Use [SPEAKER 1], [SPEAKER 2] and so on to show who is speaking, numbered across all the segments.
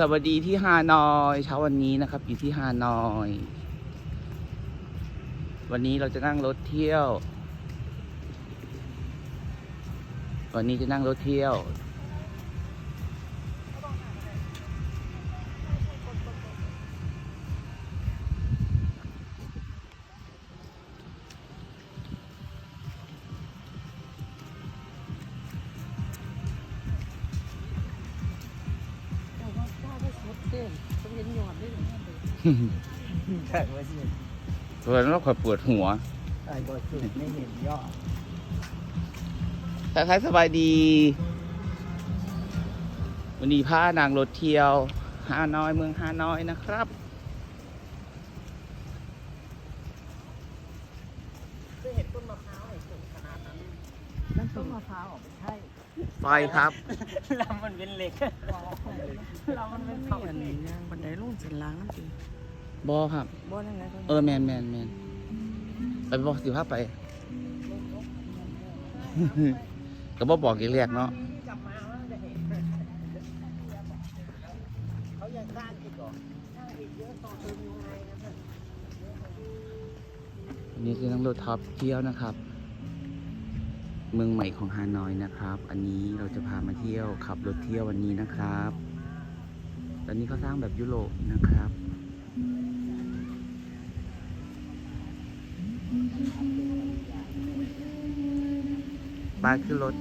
[SPEAKER 1] สวัสดีที่ฮานอยเช้าวันนี้นะครับ อยู่ที่ฮานอย วันนี้เราจะนั่งรถเที่ยว วันนี้จะนั่งรถเที่ยว
[SPEAKER 2] ใช่ว่าสิ
[SPEAKER 1] เพราะฉะนั้นเราขอยปวดหัว
[SPEAKER 2] ไอ้บอสุดไม่เห็นยอด
[SPEAKER 1] ทักทายสบายดี วันนี้พานางรถเที่ยวฮานอยเมืองฮานอยนะครับ
[SPEAKER 2] เคยเห็นต้นมะพร้าวไอ้สูงขนาดนั้นนั่นต้นมะพร้าวไม่ใช่
[SPEAKER 1] ไฟครับ
[SPEAKER 2] ลำมันเป็นเหล็กลำมันเป็น
[SPEAKER 3] มี
[SPEAKER 2] เท่า
[SPEAKER 3] อัน
[SPEAKER 2] นี้
[SPEAKER 3] นี้ยังบันไดลงสินล้างนั่นสิ
[SPEAKER 1] บอครับ
[SPEAKER 3] บ่นั่นไง
[SPEAKER 1] เออแมนแมนแมนไปบอกสิภาพไป ก็บอบอกกี่เรียกเนาะ
[SPEAKER 2] กลับมาแล้วจะเห็นเขายังสร้างอีกเหรอสร้างอีกเยอะต่อเติมยังไงนะเพื่อน
[SPEAKER 1] อันนี้คือนั่งรถท็อปเที่ยวนะครับ เมืองใหม่ของฮานอยนะครับ อันนี้เราจะพามาเที่ยวขับรถเที่ยววันนี้นะครับ ตอนนี้เขาสร้างแบบยุโรปนะครับ บ้านขึ้นรถ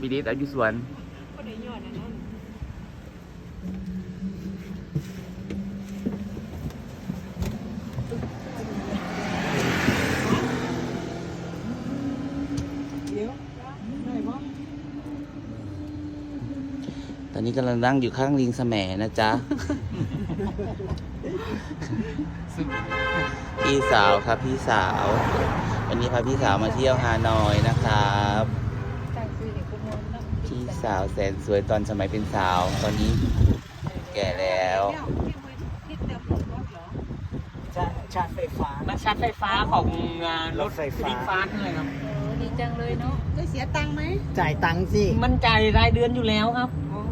[SPEAKER 1] บิลิสอายุสวน
[SPEAKER 3] ก็ได้ยอดอันนั้นเดี๋ยวได้บ่
[SPEAKER 1] ตอ นนี้กำลังนั่งอยู่ข้างลิงแสมนะจ๊ะ พี่สาวครับพี่สาว วันนี้พาพี่สาวมาเที่ยวฮานอยนะครับ
[SPEAKER 3] ตั้งซื้อให้คุณมนต์เนาะ
[SPEAKER 1] พี่สาวแสนสวยตอนสมัยเป็นสาว ตอนนี้แก่แล้ว
[SPEAKER 3] คิดเต็มรถเหรอ
[SPEAKER 2] ชาร์จชาร์จไฟฟ้า
[SPEAKER 4] มันชาร์จไฟฟ้าของงานรถ
[SPEAKER 2] รถไฟฟ้า
[SPEAKER 4] ไฟฟ้าเลยครับ
[SPEAKER 3] เออดีจังเลยเนาะได้เสียตังค์ไหม
[SPEAKER 2] จ่ายตังค์สิ
[SPEAKER 4] มันจ่ายรายเดือนอยู่แล้วครับ
[SPEAKER 3] อ๋อ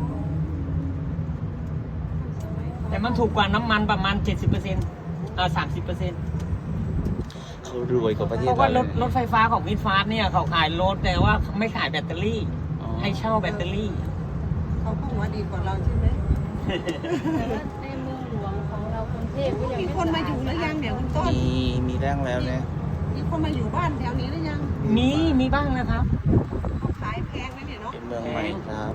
[SPEAKER 4] แต่มันถูกกว่าน้ำมันประมาณ 70%เอ่อ30%เเขา
[SPEAKER 1] รวยกว่าประเท
[SPEAKER 4] พ
[SPEAKER 1] ศ
[SPEAKER 4] ราะว่า
[SPEAKER 1] เรา
[SPEAKER 4] ร
[SPEAKER 1] เล
[SPEAKER 4] ถ
[SPEAKER 1] ย
[SPEAKER 4] รถไฟฟ้าของวินฟาสเนี่ยเขาขายรถแต่ว่าไม่ขายแบตเตอรี่
[SPEAKER 1] อ๋อ
[SPEAKER 4] ให้เช่าแบตเตอรี่
[SPEAKER 3] เขาก็หัวดีกว่าเราใช่ไหม
[SPEAKER 5] แต่ว่าในเมืองหลวงของเรากรุงเทพก็ยัง
[SPEAKER 3] มีคนมาอยู่หรือยังเดี๋ยวคุณต้น
[SPEAKER 1] มีมีแรงแล้วเนี่ย
[SPEAKER 3] มีคนมาอยู่บ้านแถวนี้หรือยัง
[SPEAKER 4] มีมีบ้างนะครับ
[SPEAKER 3] เขาขายแพงไหมเนี่ยเนาะ
[SPEAKER 1] เป็นเมืองใหม่ครับ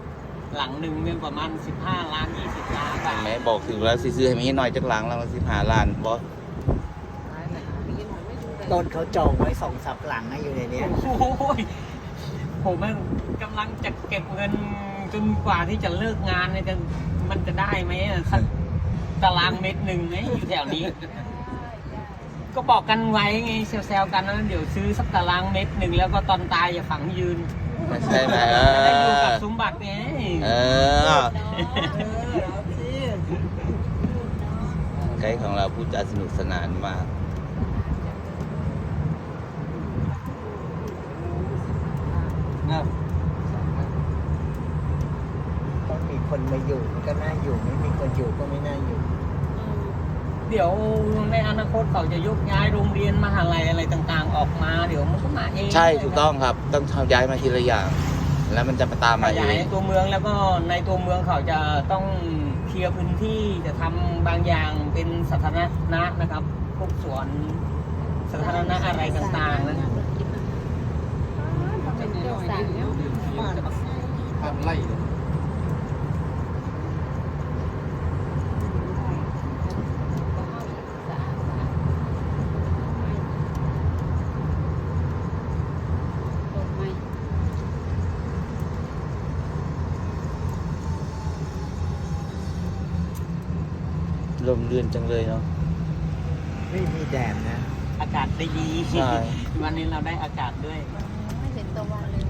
[SPEAKER 4] หลังหนึ่งเนี่ยประมาณ 15 ล้าน 20 ล้านบาท
[SPEAKER 1] แม่บอกถึงแล้วซื้อๆให้มีหน่อยจักหลังแล้วสิบหาล้านบอส
[SPEAKER 3] ขายแต่ปีหน่อยไม่ดูเลย
[SPEAKER 2] ต้นเขาจองไว้สองสับหลังนะอยู่ในเนี้ย
[SPEAKER 4] โอ้ยผมมันกำลังจะเก็บเงินจนกว่าที่จะเลิกงานเนี่ยจะมันจะได้ไหมอะสักตารางเมตรหนึ่งไหมอยู่แถวนี้ ก็บอกกันไว้ไงแซวๆกันนะเดี๋ยวซื้อสักตารางเมตรหนึ่งแล้วก็ตอนตายอย่าฝังยืน
[SPEAKER 1] ใช่ไหมเอ
[SPEAKER 4] จะได้อยู่กับ
[SPEAKER 1] อ
[SPEAKER 4] สมบัติไง
[SPEAKER 1] เออ
[SPEAKER 3] เออเอาสิ
[SPEAKER 1] ไกด์ของเราพูดจาสนุกสนานมาก
[SPEAKER 2] ต้องมีคนมาอยู่มันก็น่าอยู่ไม่มีคนอยู่ก็ไม่น่าอยู่
[SPEAKER 4] เดี๋ยวในอนาคตเขาจะยกย้ายโรงเรียนมหาลัยอะไรต่างๆ ออกมา เดี๋ยวมันก็มาเอง
[SPEAKER 1] ใช่ถูกต้องครับ ต้องทำย้ายมาทีละอย่าง แล้วมันจะมาตาม
[SPEAKER 4] ข
[SPEAKER 1] มาเอยา
[SPEAKER 4] ย
[SPEAKER 1] ง
[SPEAKER 4] ตัวเมืองแล้วก็ในตัวเมืองเขาจะต้องเคลียร์พื้นที่จะทำบางอย่างเป็นสาธารณะนะครับพวกสวนสาธารณะอะไรต่างๆนะครับ
[SPEAKER 3] เป็นเจ้าสั่งเนาะบ้าน
[SPEAKER 1] ลมเรือนจังเลยเนาะ
[SPEAKER 2] ไม่มีแดดนะ
[SPEAKER 4] อากาศได้ดี
[SPEAKER 1] ใช่
[SPEAKER 4] วันนี้เราได้อากาศด้วย
[SPEAKER 5] ไม่เห็นตะวันเลย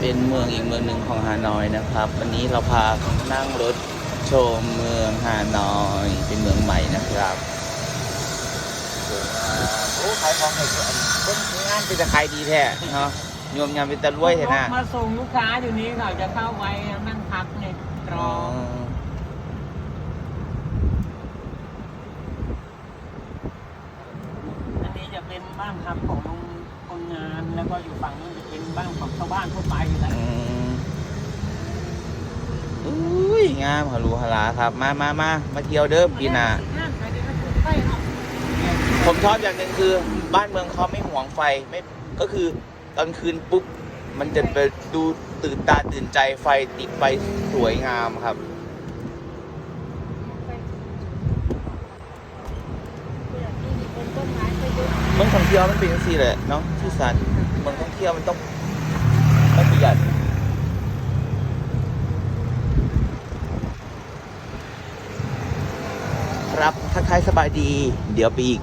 [SPEAKER 1] เป็นเมืองอีกเมืองหนึ่งของฮานอยนะครับ วันนี้เราพานั่งรถชมเมืองฮานอย เป็นเมืองใหม่นะครับสวยงามโอ้ขายของให้เพื่อนเพิ่นงานเป็นตะขายดีแท้เนาะ โยมยามเป็นตะรวยเห็นนะ
[SPEAKER 4] มาส่งลูกค้าอยู่นี้เขาจะเข้าไปนั่งพักเนี่ยรออันนี้จะเป็นบ้านพักของคนงานแล้วก็อยู่ฝั่งนู้นจะเป็นบ้านของชาวบ้านทั่วไปอยู่แล้ว
[SPEAKER 1] อืมอุ้ยงามฮารูฮาราครับ มามามามาเที่ยวเด้อปีหน้าผมชอบอย่างหนึ่งคือบ้านเมืองเขาไม่หวงไฟไม่ก็คือ ตอนคืนปุ๊บ มันจะไปดูตื่นตาตื่นใจไฟติดไฟสวยงามครับ
[SPEAKER 5] เป็นต้นไม้ประยุกต์
[SPEAKER 1] เมืองท่องเที่ยวมันเป็นอย่างนี้แหละเนาะที่สันเมืองท่องเที่ยวมันต้องต้องประหยัดครับทักทายสบายดี เดี๋ยวไปอีก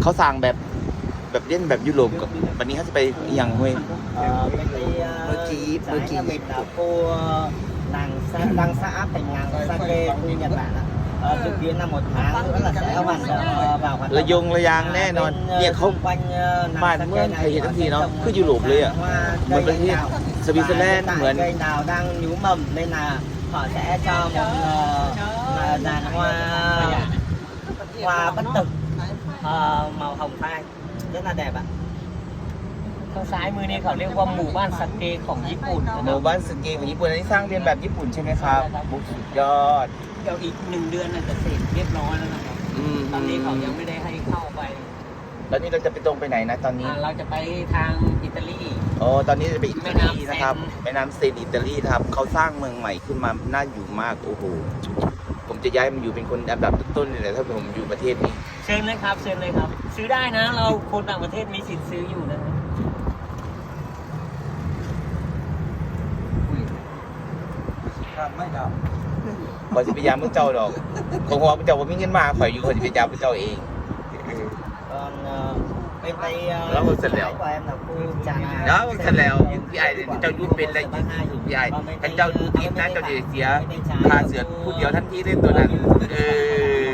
[SPEAKER 1] เขาสั่งแบบ แบบเล่นแบบยุโรปก่อนวันนี้เขาจะไปอหย่างเว้ย
[SPEAKER 2] Ờ, bên đây ờ,
[SPEAKER 1] Mơ chí, mơ
[SPEAKER 2] sáng
[SPEAKER 1] chí.
[SPEAKER 2] là mình là cô ờ, nàng sa, đang xã áp thành nàng sake của Nhật Bản ạ. Ờ, dự kiến là một tháng nữa là sẽ hoàn ờ, vào hoạt
[SPEAKER 1] ระ
[SPEAKER 2] động
[SPEAKER 1] ยงระยางแน่นอน
[SPEAKER 2] Bên, ờ,
[SPEAKER 1] เนี่ยเขา
[SPEAKER 2] xung quanh ờ, nàng
[SPEAKER 1] บ้าน
[SPEAKER 2] sake
[SPEAKER 1] เมือง
[SPEAKER 2] này
[SPEAKER 1] ไทยเห็น
[SPEAKER 2] thì
[SPEAKER 1] ทั้ง
[SPEAKER 2] nó
[SPEAKER 1] ที
[SPEAKER 2] sẽ
[SPEAKER 1] เนาะ
[SPEAKER 2] trồng
[SPEAKER 1] คือยุโรปเลยอะ
[SPEAKER 2] hoa
[SPEAKER 1] เหมือน
[SPEAKER 2] cây
[SPEAKER 1] ประเทศ
[SPEAKER 2] đào.
[SPEAKER 1] สวิตเซอร์แลนด์
[SPEAKER 2] Và hiện
[SPEAKER 1] เหมือน
[SPEAKER 2] tại cây đào đang nhú mầm nên là họ sẽ cho một ờ, đàn hoa hoa bất tử rất là đẹp ạ
[SPEAKER 4] ทางซ้ายมือนี่เขาเรียกว่าหมู่บ้านสเกของญี่ปุ่นนะ
[SPEAKER 1] ห
[SPEAKER 4] ครั
[SPEAKER 1] มู่
[SPEAKER 4] บ
[SPEAKER 1] บ้านสกีของญี่ปุ่นอันนี้สร้างเรียนแบบญี่ปุ่นใช่ไหมครับบุ๊สุดยอด
[SPEAKER 4] เดี๋ยวอีกหนึ่งเดือนน่าจะเสร็จเรียบร้อยแล้วนะครับ
[SPEAKER 1] อืม
[SPEAKER 4] ตอนนี้เขายังไม่ได้ให้เข้าไป
[SPEAKER 1] ตอนนี้เราจะไปตรงไปไหนนะตอนนี้
[SPEAKER 4] อ่าเราจะไปทางอิตาลี
[SPEAKER 1] โอ้ตอนนี้จะไปอิตาลีนะครับ
[SPEAKER 4] แม่
[SPEAKER 1] แม่
[SPEAKER 4] น้ำ
[SPEAKER 1] น้ำ
[SPEAKER 4] เซ
[SPEAKER 1] เซนอิตาลีครับ เขาสร้างเมืองใหม่ขึ้นมา น่าอยู่มาก โอ้โห ผมจะย้ายมาอยู่เป็นคนอันดับต้นๆเลยแหละถ้าผมอยู่ประเทศนี้
[SPEAKER 4] เชิญเลยครับ เชิญเลยครับ ซื้อได้นะ เราคนต่างประเทศมีสิทธิ์ซื้ออยู่นะ
[SPEAKER 1] ขอสิพยายามมึงเจ้าดอกผมว่ามึงเจ้าว่ามีเงินมาข่อยอยู่ข่อยสิพยายามมึงเจ้าเอง
[SPEAKER 2] còn ờ, bên đây ờ,
[SPEAKER 1] Đó, một sân lẹo.
[SPEAKER 2] của em là cô trà Nga.
[SPEAKER 1] แล้วท่านแล้วพี่ไอ้เจ้ายุเป็นอะไรพี่ไอ้ท่านเจ้าดูทีมนะเจ้าจะเสียค่าเสือพูดเดียวท่านที่เล่นตัวนั้นเออ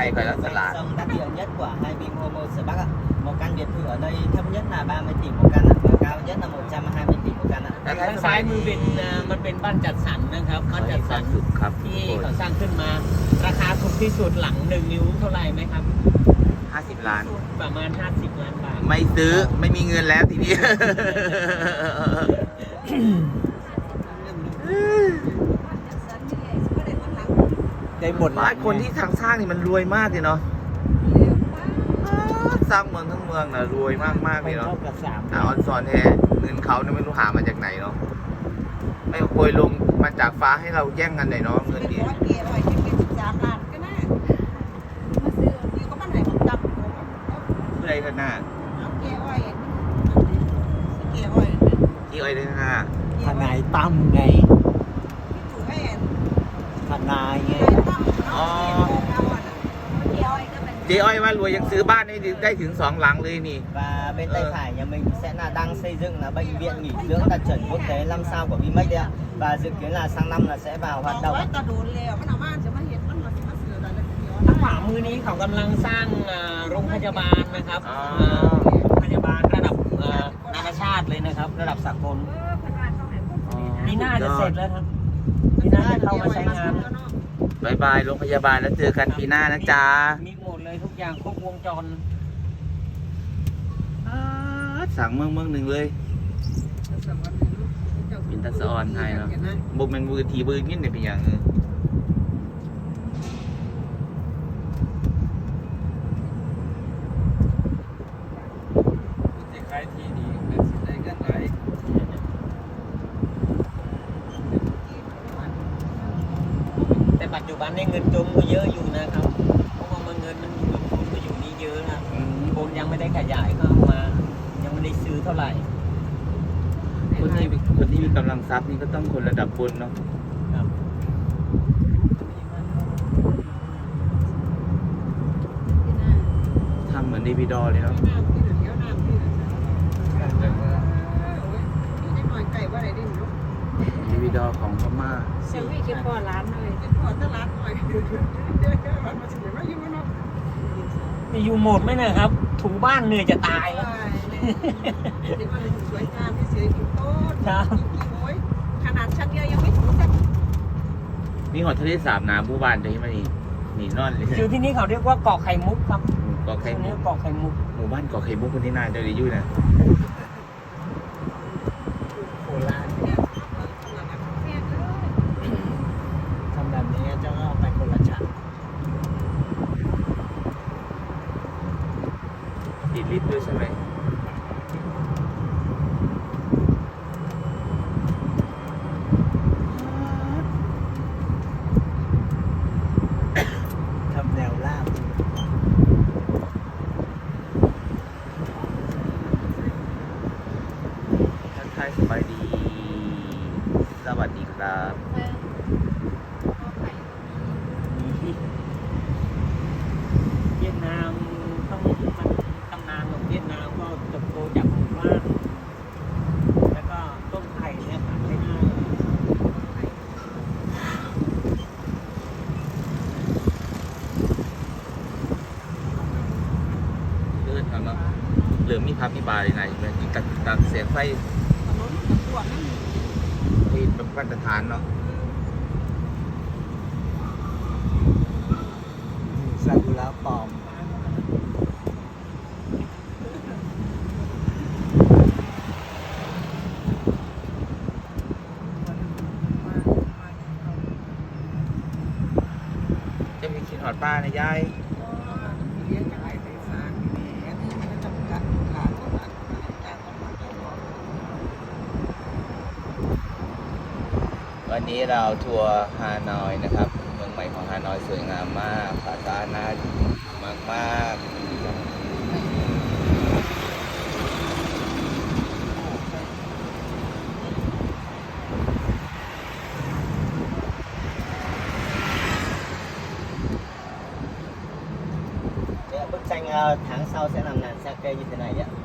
[SPEAKER 1] พี่ไอ้ข่อยแล้วสลาด
[SPEAKER 2] Sông đắt tiền nhất của hai bên Homo Sở Bắc ạ. Một căn biệt thự ở đây thấp nhất là 30 tỷ một căn ạ, và cao nhất là 120 tỷ một căn ạ.
[SPEAKER 1] แล้ว
[SPEAKER 4] ทางซ้ายมือเป็นอ่ามันเป็นบ้านจัดสรรนะครับบ้านจัดสรร
[SPEAKER 1] สุขครับทุก
[SPEAKER 4] ที่
[SPEAKER 1] คน
[SPEAKER 4] เขาสร้างขึ้นมา ราคาถูกที่สุดหลังหนึ่งนิ้วเท่าไหร่ไหมครับ
[SPEAKER 1] ห้าสิบล้าน
[SPEAKER 4] ประมาณ 50ล้านบาท
[SPEAKER 1] ไม่ซื้อไม่มีเงินแล้วทีนี้
[SPEAKER 2] ได้หมด
[SPEAKER 1] บ้านคนที่ทางสร้างนี่มันรวยมากเลยเนาะสร้างเมืองทั้งเมืองน่ะรวยมากมากๆเลยเนาะ
[SPEAKER 2] กับสาม
[SPEAKER 1] อาออนซอนแท้เงินเขาเนี่ยไม่รู้หามาจากไหนเนาะไม่โปรยลงมาจากฟ้าให้เราแย่งกันหน่อยเนาะเงินดี
[SPEAKER 3] ร้อยเกียร์ร้อยเกียร์สิบสามล้านก็น่า
[SPEAKER 5] มาซื้อ
[SPEAKER 3] ดีก็มันไหนผมจับผม
[SPEAKER 1] ผู้ใดกันหน้า
[SPEAKER 3] เอาเกียร์อ้อยเกียร์อ้อย
[SPEAKER 1] ที่อ้อยได้หน้า
[SPEAKER 2] ทนายตั้มไง
[SPEAKER 3] ถูกไอ้แอน
[SPEAKER 2] ท นายไง
[SPEAKER 3] ตั้มเอาเกียร์เอาอะ
[SPEAKER 5] เกี๊ยวไอ้ก็เป็น
[SPEAKER 1] เจ๊อ้อยว่ารวยยังซื้อบ้านได้ถึงได้ถึงสองหลังเลยนี่
[SPEAKER 2] và bên tay
[SPEAKER 1] Ờ.
[SPEAKER 2] phải nhà mình sẽ là đang xây dựng là bệnh viện nghỉ dưỡng đạt chuẩn quốc tế 5 sao của Vinmec đấy ạ và dự kiến là sang năm là sẽ vào
[SPEAKER 3] บอ
[SPEAKER 2] hoạt
[SPEAKER 3] ก
[SPEAKER 2] động
[SPEAKER 3] ว่า
[SPEAKER 2] ạ.
[SPEAKER 3] ตะโดนแล้วมันเอามาจะมาเห็นมันมาสิมาเสืออะไรเกียว
[SPEAKER 4] ทางขวามือนี้เขากำลังสร้างอ่าโรงพยาบาลนะครับ
[SPEAKER 1] อ๋อ
[SPEAKER 4] อ่าโรงพยาบาลระดับอ่านานาชาติเลยนะครับ ระดับสากลปีหน้าจะเสร็จแล้วครับ ปีหน้าจะเข้ามาใช้งาน
[SPEAKER 1] บายบายโรงพยาบาลแล้วเจอกันปีหน้านะจ๊ะ
[SPEAKER 4] มีหมดเลยทุกอย่างครบวงจร
[SPEAKER 1] อ่าสั่งเมืองเมืองหนึ่งเลยเป็นตาสะออนให้เนาะบุกแมนมือทีบืนยินเนี่ยเป็นอย่างเออ
[SPEAKER 4] แต่ปั จจุบันเนี่ยเงินจมก็เยอะอยู่นะครับ เพราะว่ามันเงินมันลงทุนมาอยู่นี่เยอะนะ
[SPEAKER 1] อืม
[SPEAKER 4] คนยังไม่ได้ขยายเข้ามา ยังไม่ได้ซื้อเท่าไหร่
[SPEAKER 1] คนที่คนที่มีกำลังทรัพย์นี่ก็ต้องคนระดับบนเนาะ
[SPEAKER 4] ครับ
[SPEAKER 1] ทำเหมือนเดวิดอลเลยเนาะ
[SPEAKER 3] น้ำที่เดี๋ยวน้ำที่เดี๋ยวนี่ได้หน่อยไก่ว่าอะไรดิลูก
[SPEAKER 1] เดวิดอร์ของพม่า
[SPEAKER 5] เซลวี่คิดพอร้านเลย
[SPEAKER 3] เป็นพอตลาดหน่อยมันมาสิเดี๋ยวมาอยู่เนาะ
[SPEAKER 4] มีอยู่โหมดไหมเนะครับ ถูบ้านเหนื่อยจะตาย
[SPEAKER 3] ใช่เลยเห็นว่าเลยสวยงามที่เสียอยู่ต้น
[SPEAKER 4] ครับ
[SPEAKER 3] โอ้ยขนาดชั้นเดียวยังไม่ถูกสัก
[SPEAKER 1] มีหอทะเลสาบน้ำผู้บ้านเลยไหมนี่นี่นอนเลย
[SPEAKER 4] อยู่ที่นี่เขาเรียกว่าเกาะไข่มุกครับ
[SPEAKER 1] เกาะไข่
[SPEAKER 4] ชื่อ
[SPEAKER 1] มุ
[SPEAKER 4] นี้
[SPEAKER 1] ก
[SPEAKER 4] เกาะไข่มุก
[SPEAKER 1] หมู่บ้านเกาะไข่มุกคนที่น่าจะได้อยู่นะ
[SPEAKER 2] โคราชเนี่ยทำแบบนี้เจ้าก็เอาไปคนละชั้น
[SPEAKER 1] ติดลิฟต์ด้วยใช่ไหม
[SPEAKER 2] ทำแนวราบ
[SPEAKER 1] ทักทาย สบายดี สวัสดีครับ
[SPEAKER 4] เวียดนามต้องมันตำนานของเวียดนามก็เติบโตจากหมู่บ้านแล้วก็ต้นไผ่เนี่ยขาดไม่ได้
[SPEAKER 1] เลื่อนเอาเนาะเหลือมีพับมีบาร์เลยนะใช่ไหมที่ตัดตัดเสียงไฟ
[SPEAKER 3] ถนนกับพ วกนั้น
[SPEAKER 1] ที่เป็นมาตรฐานเนาะ
[SPEAKER 2] ซากุระปลอม
[SPEAKER 1] จะมีคิดหอดป้านะยาย
[SPEAKER 3] เลี้ยงกันไอ้ไฟฟ้านี่อันนี้มันจำกัดขาดตลาดการตลาดตลอด
[SPEAKER 1] วั นนี้เราทัวร์ฮานอยนะครับ เมืองใหม่ของฮานอยสวยงามมากภาษาน่ามากมาก
[SPEAKER 2] Dạ, bức tranh ờ, tháng sau sẽ làm làn xe cây như thế này ạ